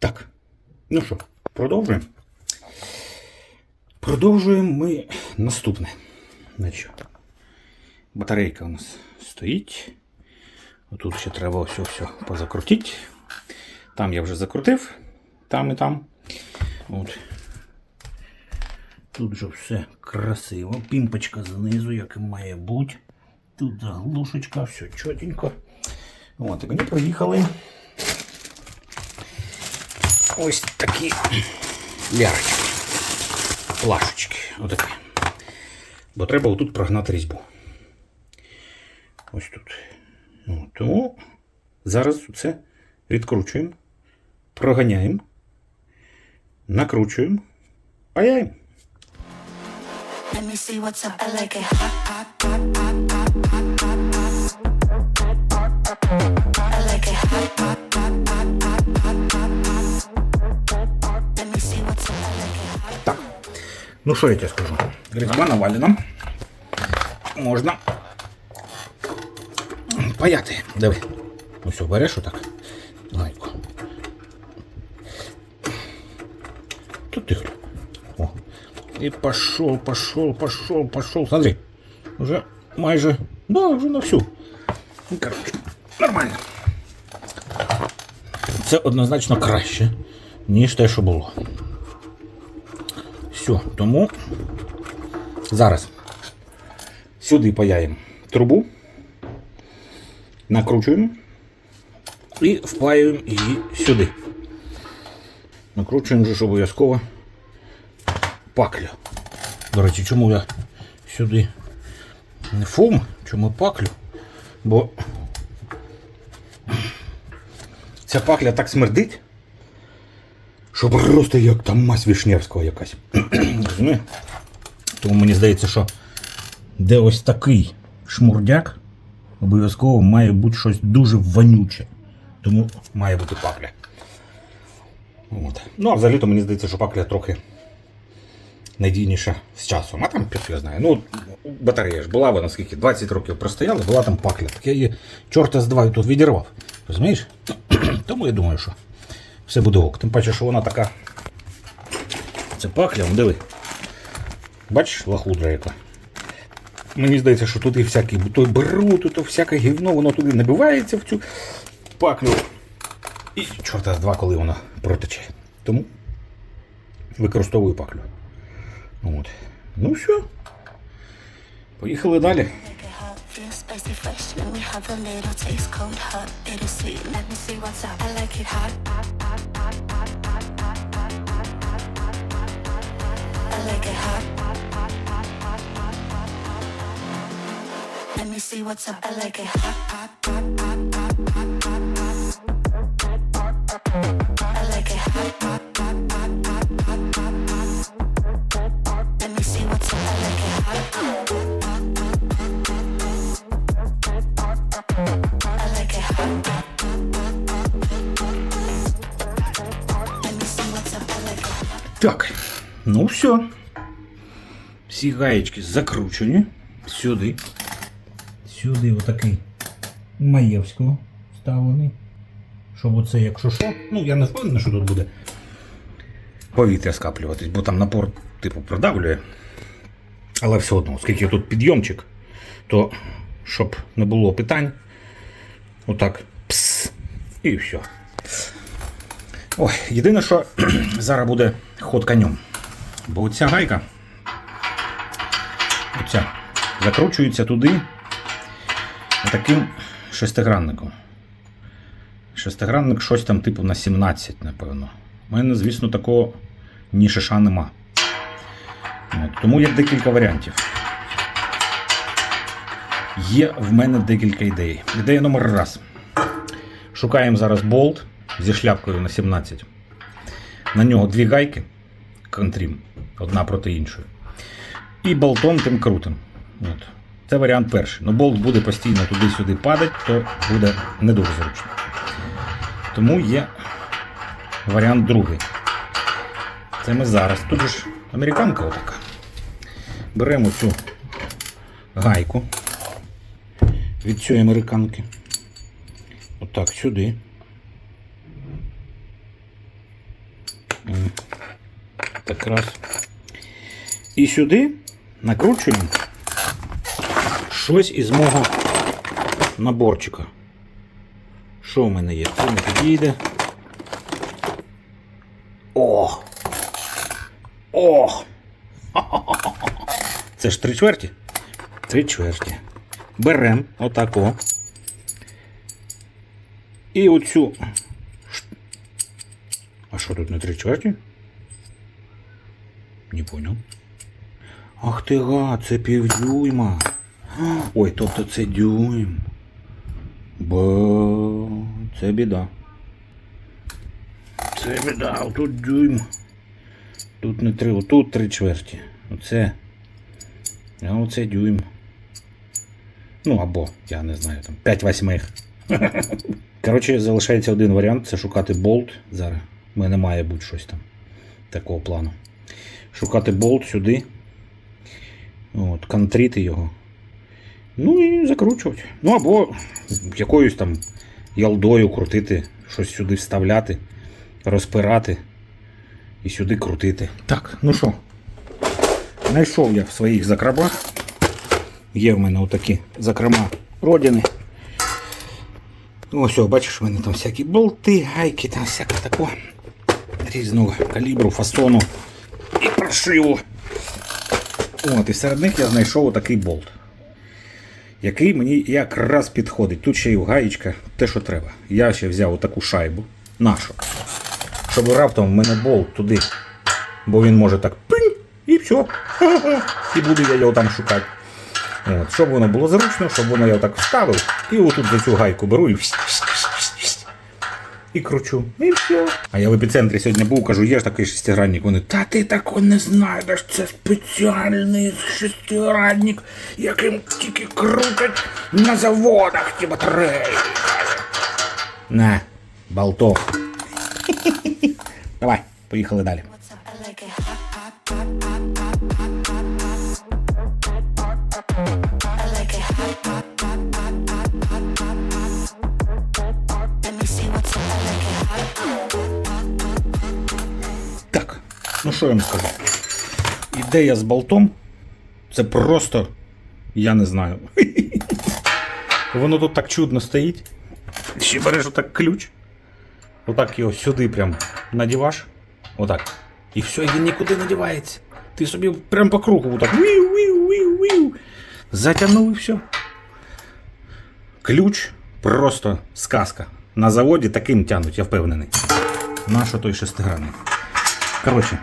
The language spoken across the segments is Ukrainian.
Так. Ну що, продовжуємо. Продовжуємо ми наступне. Значить, батарейка у нас стоїть. Отут ще треба все все позакрутити. Там я вже закрутив, там і там. От. Тут же все красиво. Пімпочка знизу, як і має бути. Тут заглушечка, все чотенько. От, і мені приїхали ось такі лярочки. Плашечки. Отакі. Бо треба отут прогнати різьбу. Ось тут. Ну, тому зараз це відкручуємо, проганяємо, накручуємо, паяємо. Let me see what's up. I like it hot, hot, Ну що я тебе скажу? Різьба навалена. Можна паяти. Диви. Ну все, береш отак. Гайку. Тут тихо. О. І пошел, пошел, пошел, пошел. Смотри. Уже майже. Да, вже на всю. Ну, коротше, нормально. Це однозначно краще, ніж те, що було. Все, тому зараз сюди паяємо трубу, накручуємо і впаюємо її сюди. Накручуємо же ж обов'язково паклю. До речі, чому я сюди не фум, чому паклю? Бо ця пакля так смердить, що просто як там мазь Вишневського якась. Тому мені здається, що де ось такий шмурдяк, обов'язково має бути щось дуже вонюче. Тому має бути пакля. От. Ну, а взагалі-то мені здається, що пакля трохи надійніша з часом. А там я знаю. Ну, батарея ж була, вона скільки 20 років простояла, була там пакля. Так я її чорта з два тут відірвав. Розумієш? Тому я думаю, що все буде ок. Тим паче, що вона така. Це пакля, диви. Бачиш, лахудра яка. Мені здається, що туди всякі то беру, тут всяке гівно, воно туди набивається в цю паклю. І чорта з два, коли воно протече. Тому використовую паклю. От. Ну все. Поїхали далі. spicy fresh Let me have a little taste, cold, hot, bittersweet. Let me see what's up, I like it hot. I like it hot. Let me see what's up, I like it hot. Так, ну все. Всі гаєчки закручені. Сюди. Сюди отакий Маєвського вставлений. Щоб оце, якщо що, ну я не впевнений, що тут буде повітря скаплюватись, бо там напор, типу, продавлює. Але все одно, оскільки тут підйомчик, то щоб не було питань, отак і все. Ой, єдине, що зараз буде ход конем. Бо оця гайка оця, закручується туди таким шестигранником. Шестигранник щось там типу на 17, напевно. У мене, звісно, такого ні шиша нема. От, тому є декілька варіантів. Є в мене декілька ідей. Ідея номер раз. Шукаємо зараз болт зі шляпкою на 17. На нього дві гайки контрім, одна проти іншої. І болтом тим крутим. От. Це варіант перший. Ну, болт буде постійно туди-сюди падати, то буде не дуже зручно. Тому є варіант другий. Це ми зараз. Тут ж американка отака. Беремо цю гайку від цієї американки. Отак сюди. Так раз. І сюди накручуємо щось із мого наборчика. Що в мене є? Це не підійде. О! О! Це ж три чверті? Три чверті. Берем отако. І оцю. А що тут не три чверті? Не понял. Ах ти га, це півдюйма. Ой, тобто це дюйм. Бо це біда. Це біда, тут дюйм. Тут не три, отут три чверті. Оце. А оце дюйм. Ну або, я не знаю, там 5 восьмих. Коротше, залишається один варіант це шукати болт. Зараз. У мене має бути щось там такого плану. Шукати болт сюди. От, контрити його. Ну і закручувати. Ну або якоюсь там ялдою крутити, щось сюди вставляти, розпирати і сюди крутити. Так, ну що, знайшов я в своїх закромах. Є в мене отакі закрома родини. Ось, о, бачиш, в мене там всякі болти, гайки, там всяке такого різного калібру, фасону і прошиву. От, і серед них я знайшов отакий болт, який мені якраз підходить. Тут ще й гаєчка, те, що треба. Я ще взяв отаку шайбу нашу, щоб раптом в мене болт туди, бо він може так пинь, і все. І буду я його там шукати. От, щоб воно було зручно, щоб воно я так вставив, і отут за цю гайку беру і і кручу. І все. А я в епіцентрі сьогодні був, кажу, є ж такий шестигранник. Вони, та ти тако не знайдеш, це спеціальний шестигранник, яким тільки крутять на заводах ті батареї. На, болтов. Давай, поїхали далі. Що я вам скажу? Ідея з болтом це просто, я не знаю. Воно тут так чудно стоїть. Ще береш отак ключ. Отак його сюди прям надіваш. Отак. І все, він нікуди не дівається. Ти собі прям по кругу отак. Затягнув і все. Ключ просто сказка. На заводі таким тянуть, я впевнений. Нащо той шестигранник? Коротше,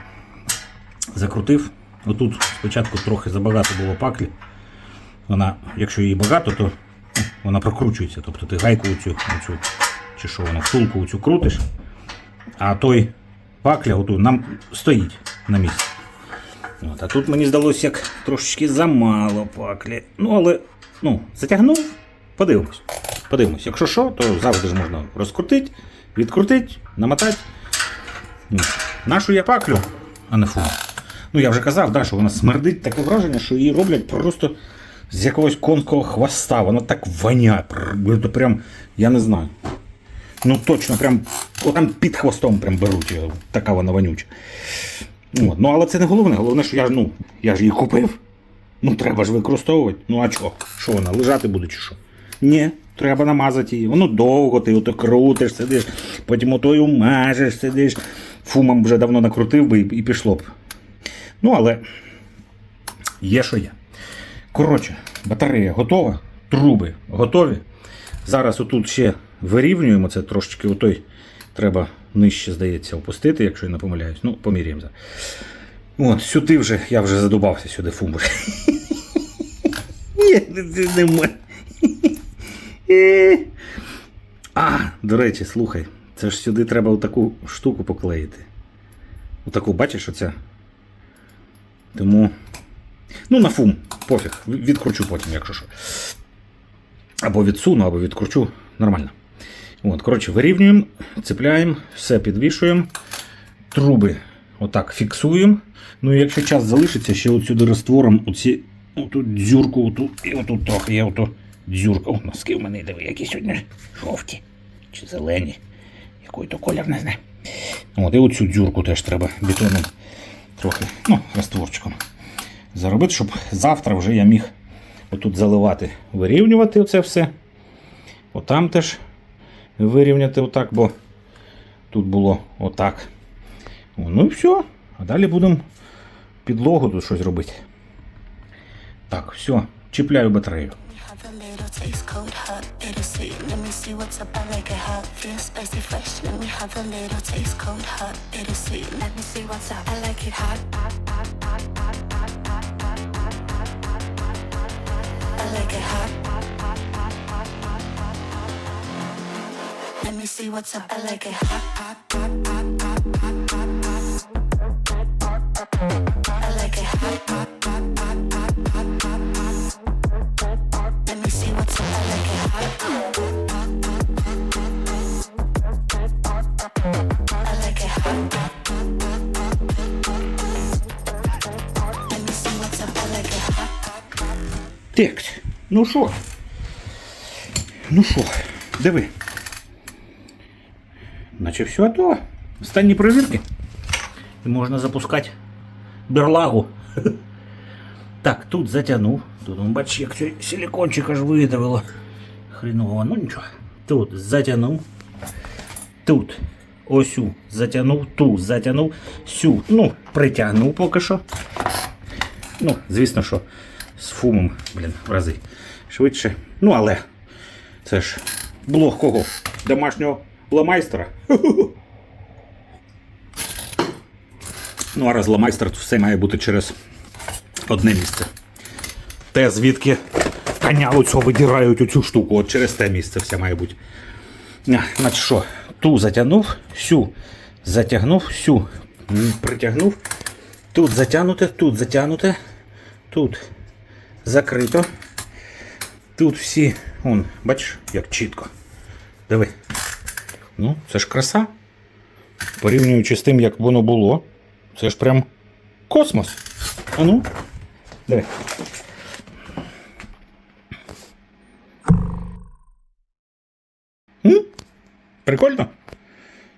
закрутив. Отут спочатку трохи забагато було паклі. Вона, якщо її багато, то ну, вона прокручується. Тобто ти гайку оцю, оцю чи що воно, втулку оцю крутиш, а той пакля оту нам стоїть на місці. От, а тут мені здалося, як трошечки замало паклі. Ну, але ну, затягнув, подивимось. Подивимось. Якщо що, то завжди ж можна розкрутити, відкрутити, намотати. Нашу я паклю, а не фу. Ну я вже казав, да, що вона смердить таке враження, що її роблять просто з якогось конського хвоста. Вона так воняє. Це прям, я не знаю. Ну точно, прям отам під хвостом прям беруть його. Така вона вонюча. От. Ну, але це не головне. Головне, що я ж ну, я ж її купив. Ну, треба ж використовувати. Ну а чого? Що вона, лежати буде чи що? Ні, треба намазати її. Воно довго, ти ото крутиш, сидиш, потім отою мажеш, сидиш. Фумом вже давно накрутив би і пішло б. Ну, але є, що є. Коротше, батарея готова, труби готові. Зараз отут ще вирівнюємо це трошечки отой. Треба нижче, здається, опустити, якщо я не помиляюсь. Ну, поміряємо. От, сюди вже, я вже задубався сюди фум. вже. Ні, нема. Е. А, до речі, слухай, це ж сюди треба отаку штуку поклеїти. Отаку, бачиш, оця. Тому. Ну, на фум, пофіг. Відкручу потім, якщо що. Або відсуну, або відкручу. Нормально. От, коротше, вирівнюємо, цепляємо, все підвішуємо. Труби отак фіксуємо. Ну і якщо час залишиться, ще от сюди раствором оці, оту дзюрку, оту, і отут трохи є оту дзюрка. О, носки в мене диви, які сьогодні жовті чи зелені. Який то колір не знаю. От, і оцю дзюрку теж треба бетоном трохи, ну, растворчиком заробити, щоб завтра вже я міг отут заливати, вирівнювати це все. Отам теж вирівняти отак, бо тут було отак. Ну і все. А далі будемо підлогу тут щось робити. Так, все, чіпляю батарею. A little taste cold, hot, bittersweet. Let me see what's up. I like it hot, feel spicy, fresh. Let me have a little taste cold, hot, bittersweet. Let me see what's up. I like it hot, hot, hot, hot, hot, hot, hot, hot, hot, hot, hot, hot, hot. I like it hot, hot, hot, hot, hot, hot, hot, hot, hot. Let me see what's up. I like it hot, hot, hot, hot, hot, hot, hot, hot. I like it hot, hot, hot, hot, Так, ну що? Ну що, диви. Наче все готово. Останні перевірки. І можна запускати берлагу. Так, тут затягнув. Тут, ну, бачиш, як цей силикончик аж видавило. Хреново, ну нічого. Тут затягнув. Тут осю затягнув, ту затягнув, сю, ну, притягнув поки що. Ну, звісно, що з фумом, блін, в рази швидше. Ну, але це ж блог кого? Домашнього ламайстера. Ну, а раз ламайстер, то все має бути через одне місце. Те, звідки коня оцього видирають оцю штуку, от через те місце все має бути. Значить що, ту затягнув, сю затягнув, сю притягнув. Тут затягнуте, тут затягнуте, тут закрито. Тут всі, он, бачиш, як чітко. Диви. Ну, це ж краса. Порівнюючи з тим, як воно було. Це ж прям космос. А ну, диви. М? Прикольно?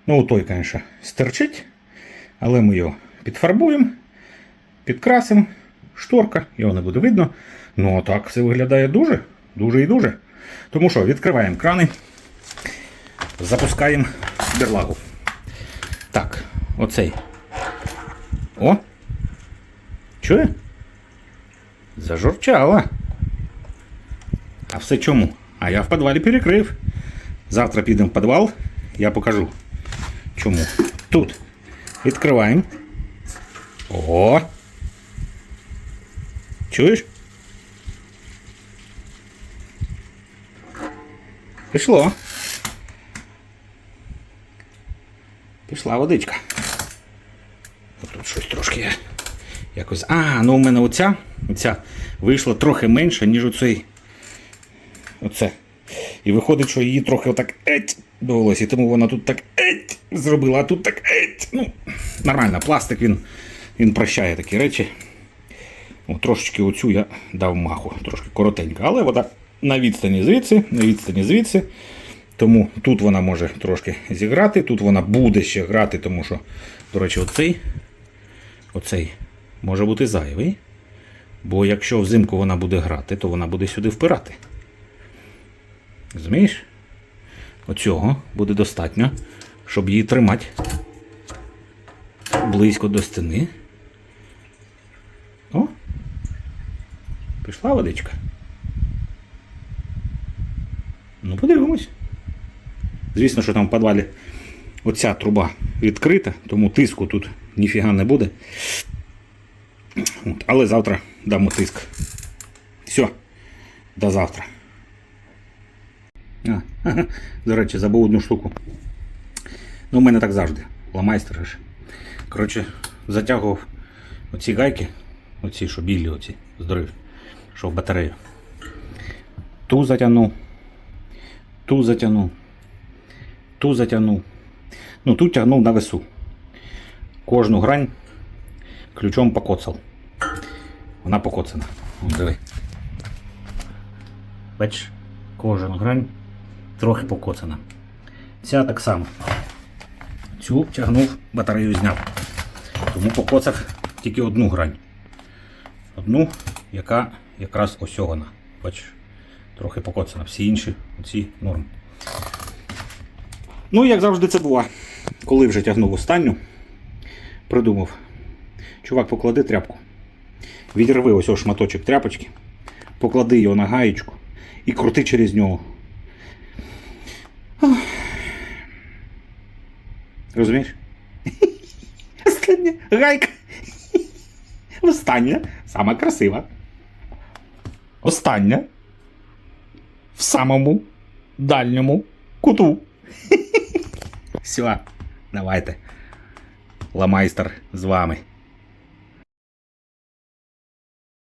Ну, той, звісно, стерчить, але ми його підфарбуємо, підкрасимо, шторка, його не буде видно. Ну, а так все виглядає дуже, дуже і дуже. Тому що відкриваємо крани, запускаємо берлагу. Так, оцей. О! Чує? Зажурчала. А все чому? А я в підвалі перекрив. Завтра підемо в підвал, я покажу. Чому? Тут. Відкриваємо. О! Чуєш? Пішло. Пішла водичка. Тут щось трошки я якось. А, ну у мене оця, оця вийшла трохи менше, ніж оцей. Оце. І виходить, що її трохи отак еть довелося, і тому вона тут так еть зробила, а тут так еть. Ну, нормально, пластик він, він прощає такі речі. О, трошечки оцю я дав маху, трошки коротенька, але вона на відстані звідси, на відстані звідси. Тому тут вона може трошки зіграти, тут вона буде ще грати, тому що, до речі, оцей, оцей може бути зайвий. Бо якщо взимку вона буде грати, то вона буде сюди впирати. Розумієш? Оцього буде достатньо, щоб її тримати близько до стіни. О! Пішла водичка. Ну, подивимось. Звісно, що там в підвалі оця труба відкрита, тому тиску тут ніфіга не буде. От, але завтра дамо тиск. Все, до завтра. А, до речі, забув одну штуку. Ну, у мене так завжди. Ламайстер ж. Коротше, затягував оці гайки, оці, що білі, оці, здорові, що в батарею. Ту затягнув, ту затягнув, ту затягнув. Ну, тут тягнув на весу. Кожну грань ключом покоцав. Вона покоцана. Вон, диви. Бачиш, кожен грань трохи покоцана. Ця так само. Цю тягнув, батарею зняв. Тому покоцав тільки одну грань. Одну, яка якраз ось. Бачиш, трохи покоцана. Всі інші оці норм. Ну, як завжди, це була. Коли вже тягнув останню, придумав. Чувак, поклади тряпку. Відірви ось шматочок тряпочки, поклади його на гаєчку і крути через нього. Розумієш? Остання гайка. Остання, сама красива. Остання. В самому дальньому куту. Все, давайте. Ламайстер з вами.